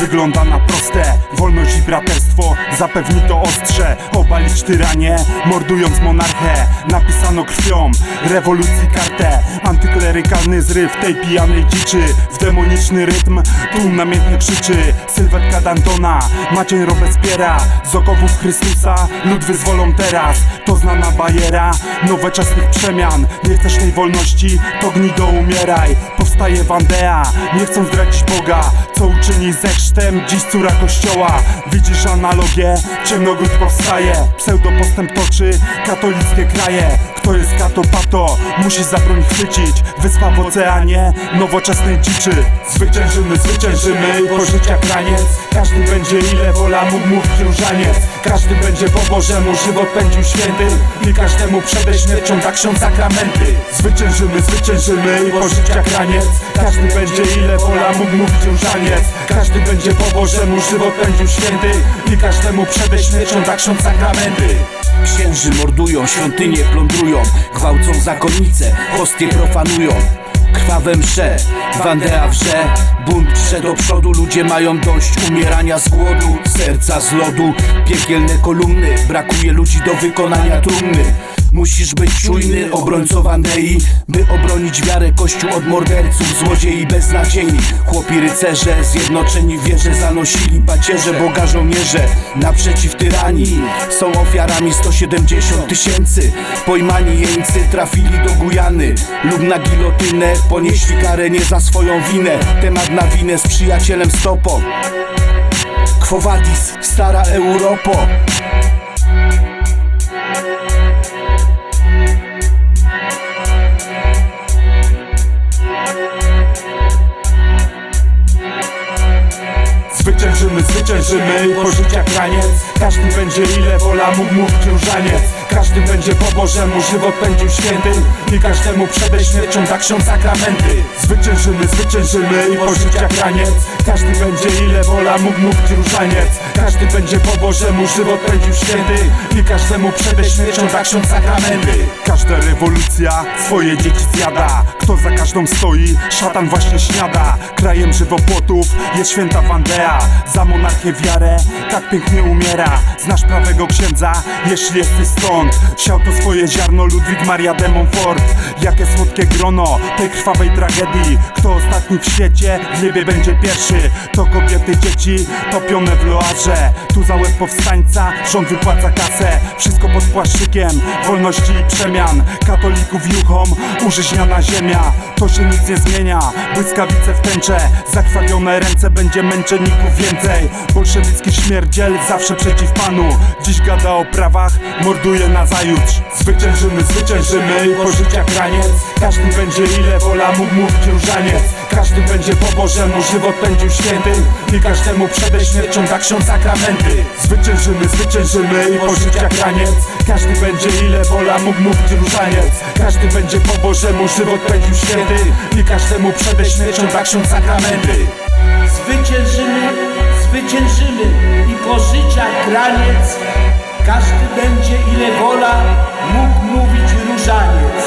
wygląda na proste. Wolność i braterstwo zapewni to ostrze. Obalić tyranię, mordując monarchę. Napisano krwią rewolucji kartę. Antyklerykalny zryw tej pijanej dziczy. W demoniczny rytm tłum namiętnie krzyczy. Sylwetka Dantona, Maciej Robespiera Z okowów Chrystusa lud wyzwolą teraz. To znana bajera. Nowoczesnych przemian. Nie chcesz tej wolności, to gnido umieraj Powstaje Wandea, nie chcą zdradzić Boga Co uczyni ze chrztem, dziś córa kościoła. Widzisz analogię, ciemnogród powstaje. Pseudopostęp toczy katolickie kraje. Kto jest katopato, musi za broń chwycić. Wyspa w oceanie, nowoczesnej dziczy. Zwyciężymy, zwyciężymy i po życia kraniec. Każdy będzie ile wola mógł mówić różaniec. Każdy będzie po Bożemu żywot pędził święty. I każdemu przede śmiercią da ksiądz sakramenty Zwyciężymy, zwyciężymy i po życia kraniec Każdy będzie ile wola mógł mówić różaniec Każdy będzie po Bożemu żywot pędził święty I każdemu przede śmiercią da ksiądz sakramenty Księży mordują, świątynie plądrują Gwałcą zakonnice, hostie profanują. Krwawe msze, Wandea wrze Bunt prze do przodu, ludzie mają dość Umierania z głodu, serca z lodu. Piekielne kolumny, brakuje ludzi do wykonania trumny Musisz być czujny, obrońco Wandei By obronić wiarę kościół od morderców Złodziei beznadziejni Chłopi rycerze, zjednoczeni wierze Zanosili pacierze, boga żołnierze Naprzeciw tyranii Są ofiarami 170 tysięcy. Pojmani jeńcy trafili do Gujany Lub na gilotynę. Ponieśli karę nie za swoją winę. Temat na winę z przyjacielem stopą Quo vadis, stara Europo I po życia kraniec Każdy będzie ile wola mógł mówić różaniec Każdy będzie po Bożemu żywot pędził święty. I każdemu przede śmiercią da ksiądz sakramenty Zwyciężymy, zwyciężymy i po życia kraniec Każdy będzie ile wola mógł mówić różaniec. Każdy będzie po Bożemu żywot pędził święty. I każdemu przede śmiercią da ksiądz sakramenty Każda rewolucja swoje dzieci zjada. Kto za każdą stoi, szatan właśnie śniada. Krajem żywopłotów jest święta Wandea. Za monarchię wiarę, tak pięknie umiera. Znasz prawego księdza, jeśli jesteś stąd Siał to swoje ziarno Ludwik Maria de Montfort Jakie słodkie grono tej krwawej tragedii. Kto ostatni w świecie, w niebie będzie pierwszy? To kobiety, dzieci, topione w loarze Tu za łeb powstańca, rząd wypłaca kasę. Wszystko pod płaszczykiem wolności i przemian. Katolików juchom, użyźniana ziemia. To się nic nie zmienia, błyskawice w tęcze Zakrwawione ręce, będzie męczenników więcej. Bolszewicki śmierdziel, zawsze przeciw panu. Dziś gada o prawach, morduje na zajutrz. Zwyciężymy, zwyciężymy i po życia kraniec Każdy będzie ile wola mógł mówić różaniec Każdy będzie po Bożemu żywot pędził święty. I każdemu przede śmiercią da ksiądz sakramenty Zwyciężymy, zwyciężymy i po życia kraniec Każdy będzie ile wola mógł mówić różaniec Każdy będzie po Bożemu żywot pędził święty. I każdemu przede śmiercią da ksiądz sakramenty Zwyciężymy, zwyciężymy i po życia kraniec Każdy będzie ile wola mógł mówić różaniec.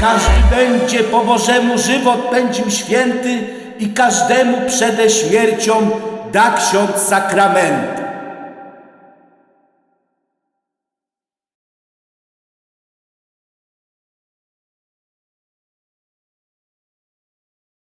Każdy będzie po Bożemu żywot pędził święty I każdemu przede śmiercią da ksiądz sakramenty